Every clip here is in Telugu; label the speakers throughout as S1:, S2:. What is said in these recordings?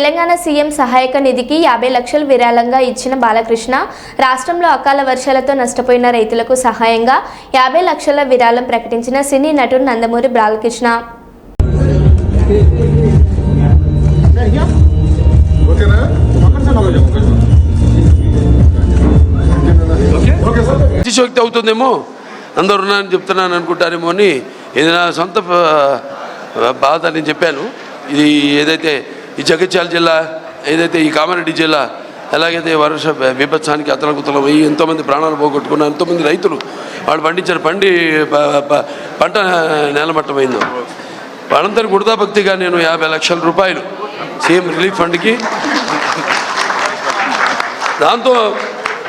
S1: తెలంగాణ సీఎం సహాయక నిధికి యాభై లక్షలు విరాళంగా ఇచ్చిన బాలకృష్ణ రాష్ట్రంలో అకాల వర్షాలతో నష్టపోయిన రైతులకు సహాయంగా యాభై లక్షల విరాళం ప్రకటించిన సినీ నటుడు నందమూరి బాలకృష్ణ.
S2: అతిశోక్తి అవుతుందేమో? అందరు ఉన్నారని చెప్తున్నాను అనుకుంటారేమో అని ఇది నా సొంత బాధ నేను చెప్పాను. ఇది ఏదైతే ఈ జగిత్యాల జిల్లా ఏదైతే ఈ కామారెడ్డి జిల్లా ఎలాగైతే వర్ష విభత్సానికి అతలకుతలం అయ్యి ఎంతోమంది ప్రాణాలు పోగొట్టుకున్నారు ఎంతోమంది రైతులు వాళ్ళు పండించారు పండి పంట నేలమట్టమైందో. వాళ్ళందరి గుడతాభక్తిగా నేను యాభై లక్షల రూపాయలు సీఎం రిలీఫ్ ఫండ్కి దాంతో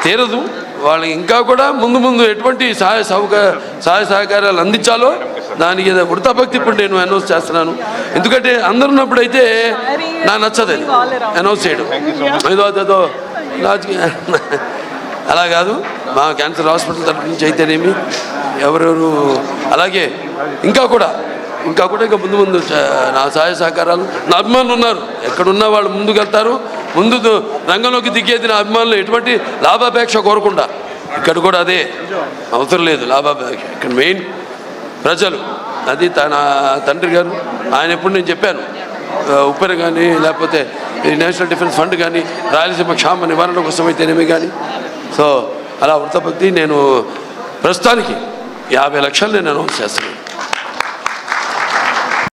S2: తీరదు. వాళ్ళకి ఇంకా కూడా ముందు ముందు ఎటువంటి సహాయ సౌక సహాయ సహకారాలు అందించాలో దానికి ఏదో వృతాభక్తి ఇప్పుడు నేను అనౌన్స్ చేస్తున్నాను. ఎందుకంటే అందరు ఉన్నప్పుడు అయితే నాకు నచ్చదు అనౌన్స్ చేయడం. ఏదో అదేదో రాజకీయ అలా కాదు. మా క్యాన్సర్ హాస్పిటల్ తరఫు నుంచి అయితేనేమి ఎవరెవరు అలాగే ఇంకా కూడా ఇంకా కూడా ఇంకా ముందు ముందు నా సహాయ సహకారాలు. నా అభిమానులు ఉన్నారు. ఎక్కడున్నా వాళ్ళు ముందుకు వెళ్తారు. ముందు రంగంలోకి దిగేది నా అభిమానులు. ఎటువంటి లాభాపేక్ష కోరకుండా. ఇక్కడ కూడా అదే. అవసరం లేదు. లాభాపేక్ష. ఇక్కడ మెయిన్ ప్రజలు అది తన తండ్రి గారు ఆయన ఎప్పుడు నేను చెప్పాను ఉప్పెన కానీ లేకపోతే ఈ నేషనల్ డిఫెన్స్ ఫండ్ కానీ రాయలసీమ క్షామ నివారణ కోసం అయితేనేమి కానీ సో అలా వృత్తపత్తి నేను ప్రస్తుతానికి యాభై లక్షలు నేను అనౌన్స్ చేస్తున్నాను.